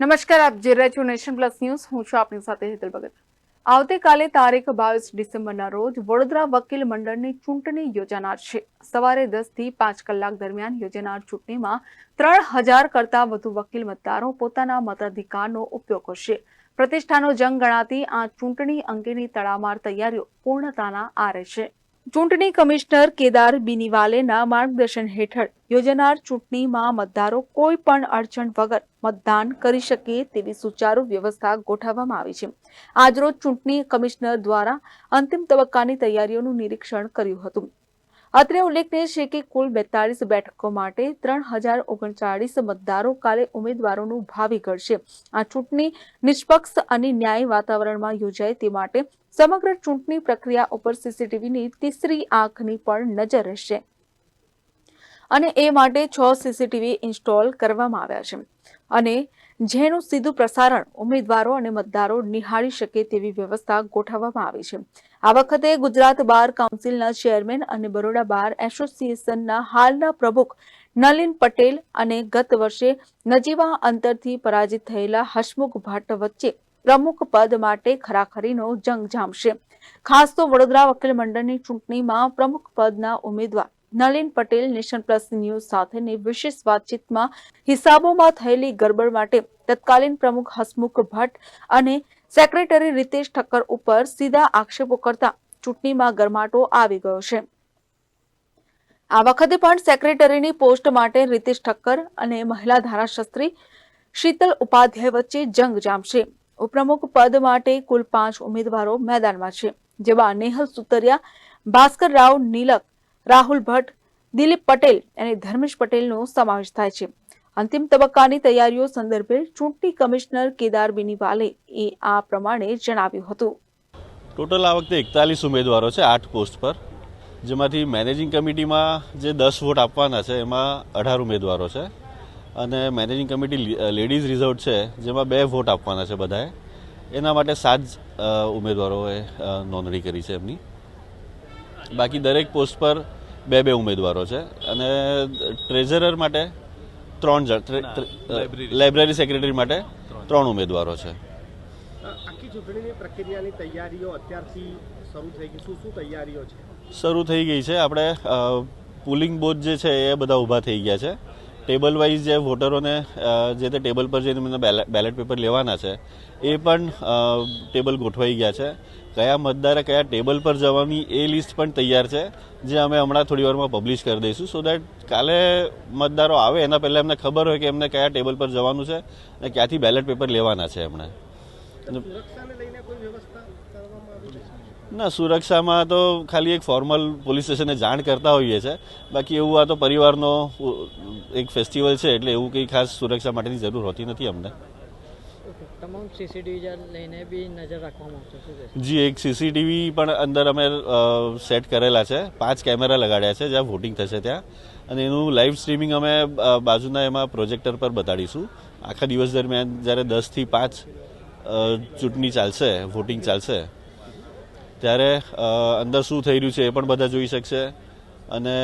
નમસ્કાર, આપ જે રહ્યા છો નેશન પ્લસ ન્યૂઝ. હું છું આપની સાથે હેતલ ભગત. આવતીકાલે તારીખ બાવીસ ડિસેમ્બરના રોજ વડોદરા વકીલ મંડળની ચૂંટણી યોજાનાર છે. સવારે દસથી પાંચ કલાક દરમિયાન યોજાનાર ચૂંટણીમાં ત્રણ હજાર કરતા વધુ વકીલ મતદારો પોતાના મતાધિકારનો ઉપયોગ કરશે. પ્રતિષ્ઠાનો જંગ ગણાતી આ ચૂંટણી અંગેની તડામાર તૈયારીઓ પૂર્ણતાના આરે છે. ચૂંટણી કમિશનર કેદાર બિનીવાલેના માર્ગદર્શન હેઠળ યોજાનાર ચૂંટણીમાં મતદારો કોઈ પણ અડચણ વગર મતદાન કરી શકે તેવી સુચારુ વ્યવસ્થા ગોઠવવામાં આવી છે. આજરોજ ચૂંટણી કમિશનર દ્વારા અંતિમ તબક્કાની તૈયારીઓનું નિરીક્ષણ કર્યું હતું. અત્રે ઉલ્લેખનીય છે કે કુલ બેતાલીસ બેઠકો માટે ત્રણ હજાર ઓગણચાળીસ મતદારો કાલે ઉમેદવારોનું ભાવિ ઘડશે આ ચૂંટણી નિષ્પક્ષ અને ન્યાયી વાતાવરણમાં યોજાય તે માટે સમગ્ર ચૂંટણી પ્રક્રિયા ઉપર સીસીટીવીની તીસરી આંખની પણ નજર રહેશે. અને એ માટે છ સીસીટીવી ઇન્સ્ટોલ કરવામાં આવ્યા છે. અને જેનું સીધું પ્રસારણ ઉમેદવારો અને મતદારો નિહાળી શકે તેવી વ્યવસ્થા ગોઠવવામાં આવી છે. આ વખતે ગુજરાત બાર કાઉન્સિલના ચેરમેન અને બરોડા બાર એસોસિએશનના હાલના પ્રમુખ નલિન પટેલ અને ગત વર્ષે નજીવા અંતરથી પરાજિત થયેલા હસમુખ ભટ્ટ વચ્ચે પ્રમુખ પદ માટે ખરાખરીનો જંગ જામશે. ખાસ તો વડોદરા વકીલ મંડળની ચૂંટણીમાં પ્રમુખ પદના ઉમેદવાર Nalin Patel Nation Plus News સાથેની વિશેષ વાતચીતમાં હિસાબોમાં થયેલી ગરબડ માટે તત્કાલીન પ્રમુખ હસમુખ ભટ્ટ અને સેક્રેટરી રીતેશ ઠક્કર ઉપર સીધા આક્ષેપો કરતા ચૂંટણીમાં ગરમાટો આવી ગયો છે. આ વખતે પણ સેક્રેટરીની પોસ્ટ માટે રીતેશ ઠક્કર અને મહિલા ધારાશાસ્ત્રી શીતલ ઉપાધ્યાય વચ્ચે જંગ જામશે. ઉપપ્રમુખ પદ માટે કુલ પાંચ ઉમેદવારો મેદાનમાં છે, જેમાં નેહલ સુતરિયા ભાસ્કર રાવ નીલક રાહુલ ભટ્ટ, દિલીપ પટેલ અને ધર્મેશ પટેલનો સમાવેશ થાય છે. અંતિમ તબક્કાની તૈયારીઓ સંદર્ભે ચૂંટણી કમિશનર કેદાર બિનીવાલે એ આ પ્રમાણે જણાવ્યું હતું. ટોટલ આ વખતે એકતાલીસ ઉમેદવારો છે આઠ પોસ્ટ પર, જેમાંથી મેનેજિંગ કમિટીમાં જે દસ વોટ આપવાના છે એમાં અઢાર ઉમેદવારો છે અને મેનેજિંગ કમિટી લેડીઝ રિઝર્વ છે જેમાં બે વોટ આપવાના છે બધાએ. એના માટે સાત ઉમેદવારોએ નોંધણી કરી છે એમની. બાકી દરેક પોસ્ટ પર બે બે ઉમેદવારો છે. અને ટ્રેઝરર માટે ત્રણ જણ લાઇબ્રેરી સેક્રેટરી માટે ત્રણ. ઉમેદવારો છે. આખી ચૂંટણીની પ્રક્રિયાની તૈયારીઓ અત્યારથી શરૂ થઈ ગઈ શું શું તૈયારીઓ છે? શરૂ થઈ ગઈ છે. આપણે પુલિંગ બોથ જે છે એ બધા ઊભા થઈ ગયા છે. ટેબલ વાઇઝ જે વોટરોને જે તે ટેબલ પર જઈને એમને બેલેટ પેપર લેવાના છે, એ પણ ટેબલ ગોઠવાઈ ગયા છે. કયા મતદારે કયા ટેબલ પર જવાની એ લિસ્ટ પણ તૈયાર છે, જે અમે હમણાં થોડી વારમાં પબ્લિશ કરી દઈશું. સો દેટ કાલે મતદારો આવે, એના પહેલાં એમને ખબર હોય કે એમને કયા ટેબલ પર જવાનું છે અને ક્યાંથી બેલેટ પેપર લેવાના છે એમણે સુરક્ષાને લઈને કોઈ વ્યવસ્થા કરવામાં આવી છે ના સુરક્ષામાં તો ખાલી એક ફોર્મલ પોલીસ સ્ટેશને જાણ કરતા હોઈએ છે. બાકી એવું આ તો પરિવારનો એક ફેસ્ટિવલ છે એટલે એવું કંઈ ખાસ સુરક્ષા માટેની જરૂર હોતી નથી અમને. તમામ સીસીટીવી લઈને બી નજર રાખવામાં આવશે જી એક સીસીટીવી પણ અંદર અમે સેટ કરેલા છે. પાંચ કેમેરા લગાડ્યા છે જ્યાં વોટિંગ થશે ત્યાં. અને એનું લાઈવ સ્ટ્રીમિંગ અમે બાજુના એમાં પ્રોજેક્ટર પર બતાડીશું. આખા દિવસ દરમિયાન જ્યારે દસથી પાંચ ચૂંટણી ચાલશે વોટિંગ ચાલશે ત્યારે અંદર શું થઈ રહ્યું છે એ પણ બધા જોઈ શકશે. અને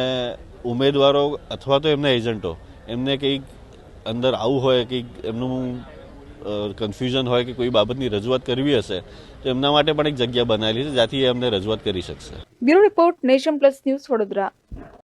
ઉમેદવારો અથવા તો એમના એજન્ટો, એમને કંઈક અંદર આવું હોય કંઈક એમનું કન્ફ્યુઝન હોય કે કોઈ બાબતની રજૂઆત કરવી હશે, તો એમના માટે પણ એક જગ્યા બનાવેલી છે, જ્યાંથી એમને રજૂઆત કરી શકશે. Bureau report Nation Plus News Vadodara.